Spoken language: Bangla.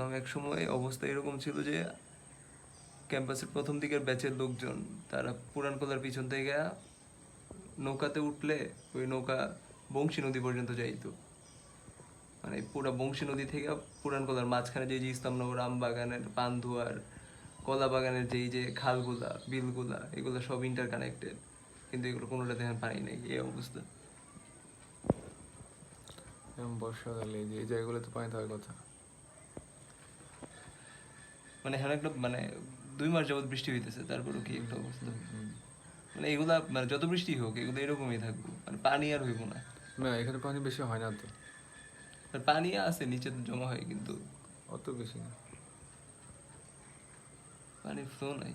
বললাম এক সময় অবস্থা এরকম ছিল যে ক্যাম্পাসের প্রথম দিকের ব্যাচের লোকজন, তারা পুরান কলার পিছন থেকে নৌকাতে উঠলে ওই নৌকা বংশী নদী পর্যন্ত যাইতো। মানে পুরা বংশী নদী থেকে পুরান কলার মাঝখানে যে যে ইসলামনগর আম বাগানের পানধুয়ার কলা বাগানের যেই যে খালগুলা, বিলগুলা, এগুলো সব ইন্টার কানেক্টেড কিন্তু এগুলো কোনোটা এখন পানি নেই, এই অবস্থা। বর্ষাকালে যে জায়গাগুলোতে পানি থাকার কথা। মানে এখানে একটা মানে দুই মাস যাবত বৃষ্টি হইতেছে তারপরও কি একটা অবস্থা? মানে এগুলা মানে যত বৃষ্টি হোক এগুলো এরকমই থাকব মানে পানি আর হইব না। না এখানে পানি বেশি হয় না তো। পানি আছে নিচে তো জমা হয় কিন্তু। অত বেশি না। পানির ফ্লো নাই।